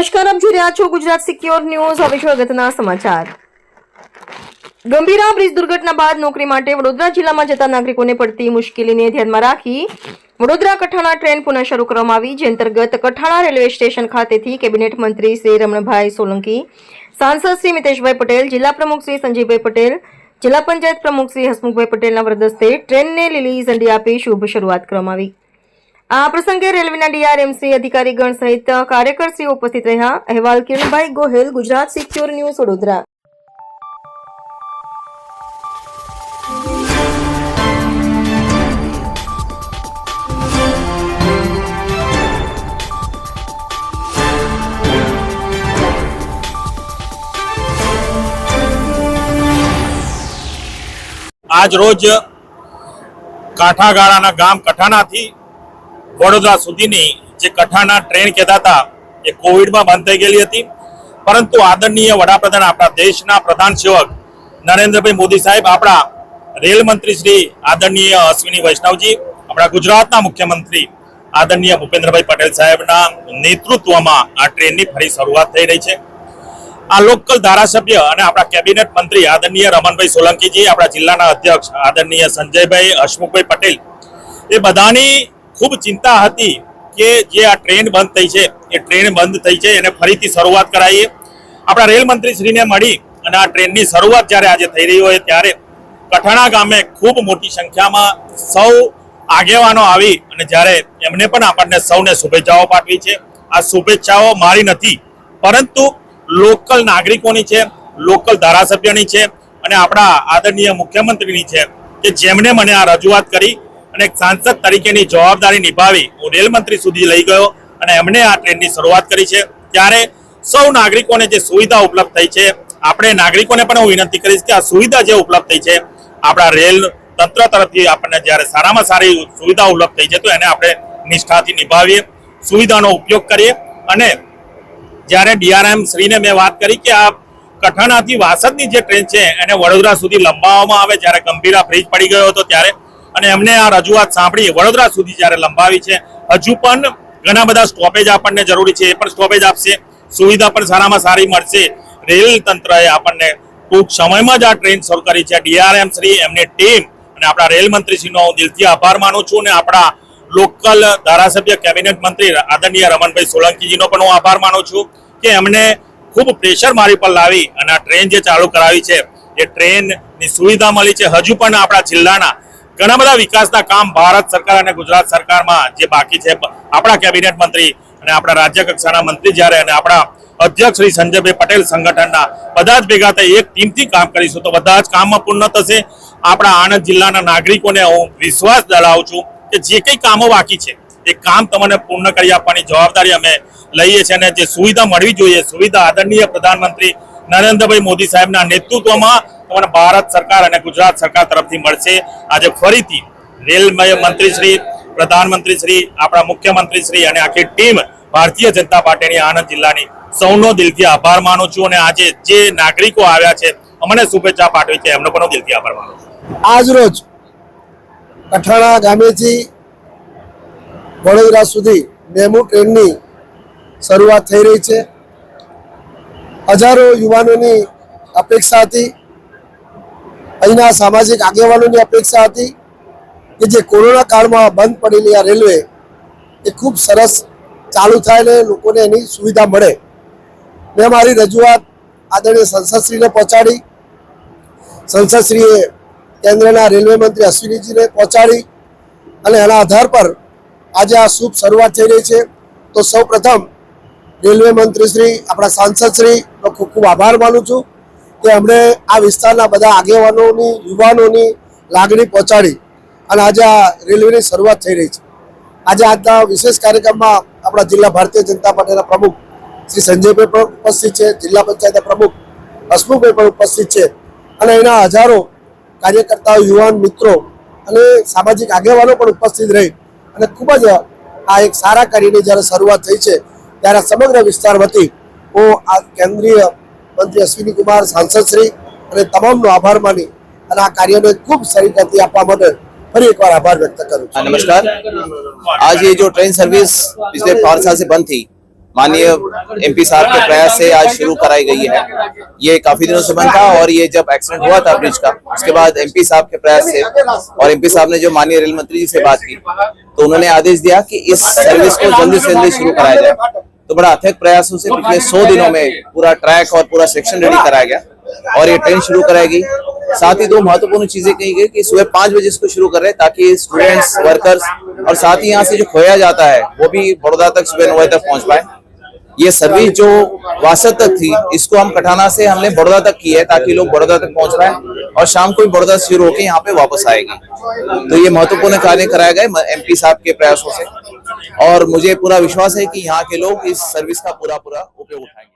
નમસ્કાર, આપ જોઈ રહ્યા છો ગુજરાત સિક્યોર ન્યૂઝ. હવે છે સમાચાર. ગંભીરા બ્રિજ દુર્ઘટના બાદ નોકરી માટે વડોદરા જિલ્લામાં જતા નાગરિકોને પડતી મુશ્કેલીને ધ્યાનમાં રાખી વડોદરા કઠાણા ટ્રેન પુનઃ શરૂ કરવામાં આવી, જે અંતર્ગત કઠાણા રેલવે સ્ટેશન ખાતેથી કેબિનેટ મંત્રી શ્રી રમણભાઈ સોલંકી, સાંસદ શ્રી મિતેશભાઈ પટેલ, જિલ્લા પ્રમુખ શ્રી સંજયભાઈ પટેલ, જિલ્લા પંચાયત પ્રમુખ શ્રી હસમુખભાઈ પટેલના વરદસ્તે ટ્રેનને લીલી ઝંડી આપી શુભ શરૂઆત કરવામાં આવી. આ પ્રસંગે રેલવેના ડીઆરએમસી અધિકારીગણ સહિત કાર્યકરશ્રીઓ ઉપસ્થિત રહ્યા. અહેવાલ કિરણભાઈ ગોહેલ, ગુજરાત સિક્યોર ન્યૂઝ વડોદરા. આજ રોજ કાંઠાગાળાના ગામ કઠાણાથી વડોદરા સુધીની જે કઠાના ટ્રેન કહેતા હતા, એ કોવિડમાં બંધ થઈ ગયેલી હતી. પરંતુ આદરણીય વડાપ્રધાન આપણા દેશના પ્રધાન સેવક નરેન્દ્રભાઈ મોદી સાહેબ, આપણા રેલ મંત્રી શ્રી આદરણીય અશ્વિની વૈષ્ણવજી, આપણા ગુજરાતના મુખ્યમંત્રી આદરણીય ભૂપેન્દ્રભાઈ પટેલ સાહેબના નેતૃત્વમાં આ ટ્રેનની ફરી શરૂઆત થઈ રહી છે. આ લોકલ ધારાસભ્ય અને આપણા કેબિનેટ મંત્રી આદરણીય રમણભાઈ સોલંકીજી, આપણા જિલ્લાના અધ્યક્ષ આદરણીય સંજયભાઈ હસમુખભાઈ પટેલ, એ બધાની ખૂબ ચિંતા હતી કે જે આ ટ્રેન બંધ થઈ છે, એ ટ્રેન બંધ થઈ છે, એને ફરીથી શરૂઆત કરાવીએ આપણા રેલ મંત્રી શ્રીને મળી અને આ ટ્રેનની શરૂઆત જ્યારે આજે થઈ રહી હોય ત્યારે કઠાણા ગામે ખૂબ મોટી સંખ્યામાં સૌ આગેવાનો આવી અને જ્યારે એમને પણ આપણને સૌને શુભેચ્છાઓ પાઠવી છે. આ શુભેચ્છાઓ મારી નથી, પરંતુ લોકલ નાગરિકોની છે, લોકલ ધારાસભ્યની છે અને આપણા આદરણીય મુખ્યમંત્રીની છે કે જેમણે મને આ રજૂઆત કરી અને એક સાંસદ તરીકેની જવાબદારી નિભાવી હું રેલ મંત્રી સુધી લઈ ગયો અને એમણે આ ટ્રેનની શરૂઆત કરી છે. ત્યારે સૌ નાગરિકોને જે સુવિધા ઉપલબ્ધ થઈ છે, આપણે નાગરિકોને પણ હું વિનંતી કરીશ કે આ સુવિધા જે ઉપલબ્ધ થઈ છે, આપણા રેલ તંત્ર તરફથી આપણને જ્યારે સારામાં સારી સુવિધા ઉપલબ્ધ થઈ છે, તો એને આપણે નિષ્ઠાથી નિભાવીએ, સુવિધાનો ઉપયોગ કરીએ. અને જ્યારે ડીઆરએમ શ્રીને મેં વાત કરી કે આ કઠણાથી વાસદની જે ટ્રેન છે, એને વડોદરા સુધી લંબાવવામાં આવે, જ્યારે ગંભીરા બ્રિજ પડી ગયો હતો, ત્યારે અને એમને આ રજૂઆત સાંભળી વડોદરા સુધી જ્યારે લંબાવી છે, હજુ પણ ઘણા બધા સ્ટોપેજ આપણને જરૂરી છે. એ પણ સ્ટોપેજ આપશે. સુવિધા પણ સારામાં સારી મળશે. રેલ તંત્રએ આપણને ટૂંક સમયમાં જ આ ટ્રેન શરૂ કરી છે. ડીઆરએમ શ્રી, એમની ટીમ અને આપણા રેલ મંત્રીશ્રીનો હું દિલથી આભાર માનું છું અને આપણા લોકલ ધારાસભ્ય કેબિનેટ મંત્રી આદરણીય રમણભાઈ સોલંકીજીનો પણ હું આભાર માનું છું કે એમને ખૂબ પ્રેશર મારી પર લાવી અને આ ટ્રેન જે ચાલુ કરાવી છે, એ ટ્રેનની સુવિધા મળી છે. હજુ પણ આપણા જિલ્લાના ઘણા બધા વિકાસના કામ ભારત સરકાર અને ગુજરાત સરકારમાં જે બાકી છે. આપણા કેબિનેટ મંત્રી અને આપણા રાજ્ય કક્ષાના મંત્રી જ્યારે અને આપણા અધ્યક્ષ શ્રી સંજયભાઈ પટેલ સંગઠનના બધા જ ભેગા થઈ એક ટીમથી કામ કરીશું તો બધા જ કામમાં પૂર્ણ થશે. આપણા આણંદ જિલ્લાના નાગરિકોને હું વિશ્વાસ ધરાવું છું કે જે કંઈ કામો બાકી છે, એ કામ તમને પૂર્ણ કરી આપવાની જવાબદારી અમે લઈએ છીએ અને જે સુવિધા મળવી જોઈએ, સુવિધા આદરણીય પ્રધાનમંત્રી નરેન્દ્રભાઈ મોદી સાહેબના નેતૃત્વમાં તમને ભારત સરકાર અને ગુજરાત સરકાર તરફથી મળશે. આજે ફરીથી રેલ મંત્રી શ્રી પ્રધાનમંત્રી શ્રી આપણા મુખ્યમંત્રી શ્રી અને આખી ટીમ ભારતીય જનતા પાર્ટીની આણંદ જિલ્લાની સૌનો દિલથી આભાર માનું છું અને આજે જે નાગરિકો આવ્યા છે, અમને શુભેચ્છા પાઠવી છે, એમનો પણ દિલથી આભાર માનું છું. આજ રોજ કઠાણા ગામેથી વડોદરા સુધી મેમુ ટ્રેનની શરૂઆત થઈ રહી છે. હજારો યુવાનોની અપેક્ષા હતી. અહીંના સામાજિક આગેવાનોની અપેક્ષા હતી કે જે કોરોના કાળમાં બંધ પડેલી આ રેલવે એ ખૂબ સરસ ચાલુ થાય ને લોકોને એની સુવિધા મળે. મેં મારી રજૂઆત આદરણીય સંસદશ્રીને પહોંચાડી. સંસદશ્રીએ કેન્દ્રના રેલવે મંત્રી અશ્વિનીજીને પહોંચાડી અને એના આધાર પર આજે આ શુભ શરૂઆત થઈ રહી છે. તો સૌ પ્રથમ રેલવે મંત્રી શ્રી આપણા સાંસદ શ્રીનો ખૂબ ખૂબ આભાર માનું છું કે એમણે આ વિસ્તારના બધા આગેવાનોની, યુવાનોની લાગણી પહોંચાડી અને આજે આ રેલવેની શરૂઆત થઈ રહી છે. આજે આજના વિશેષ કાર્યક્રમમાં આપણા જિલ્લા ભારતીય જનતા પાર્ટીના પ્રમુખ શ્રી સંજયભાઈ પણ ઉપસ્થિત છે, જિલ્લા પંચાયતના પ્રમુખ હસમુખભાઈ પણ ઉપસ્થિત છે અને એના હજારો કાર્યકર્તાઓ, યુવાન મિત્રો અને સામાજિક આગેવાનો પણ ઉપસ્થિત રહી અને ખૂબ જ આ એક સારા કાર્યની જ્યારે શરૂઆત થઈ છે ત્યારે સમગ્ર વિસ્તાર વતી હું આ કેન્દ્રીય મંત્રી અશ્વિની કુમાર સાંસદશ્રી અને તમામનો આભાર માની અને આ કાર્યને ખૂબ સારી ગતિ આપવા માટે ફરી એકવાર આભાર વ્યક્ત કરું છું हाँ, नमस्कार आज ये जो ट्रेन सर्विस पिछले पाँच साल से बंद थी माननीय एमपी साहब के प्रयास से आज शुरू कराई गई है। ये काफ़ी दिनों से बंद था और ये जब एक्सीडेंट हुआ था ब्रिज का, उसके बाद एमपी साहब के प्रयास से और एमपी साहब ने जो माननीय रेल मंत्री जी से बात की तो उन्होंने आदेश दिया कि इस सर्विस को जल्दी से जल्दी शुरू कराया जाए। तो बड़ा अथक प्रयासों से पिछले सौ दिनों में पूरा ट्रैक और पूरा सेक्शन रेडी कराया गया और ये ट्रेन शुरू कराएगी। साथ ही दो महत्वपूर्ण चीज़ें कही गई कि सुबह पाँच बजे इसको शुरू कर रहे ताकि स्टूडेंट्स वर्कर्स और साथ ही यहाँ से जो खोया जाता है, वो भी बड़ौदा तक सुबह नौ बजे तक पहुँच पाए। ये सर्विस जो वासद तक थी, इसको हम कटाना से हमने बड़ौदा तक की है ताकि लोग बड़ौदा तक पहुँच पाए और शाम को बड़ौदा शुरू होकर यहाँ पे वापस आएगी। तो ये महत्वपूर्ण कार्य कराए गए एमपी साहब के प्रयासों से। और मुझे पूरा विश्वास है कि यहाँ के लोग इस सर्विस का पूरा पूरा उपयोग उठाएँगे।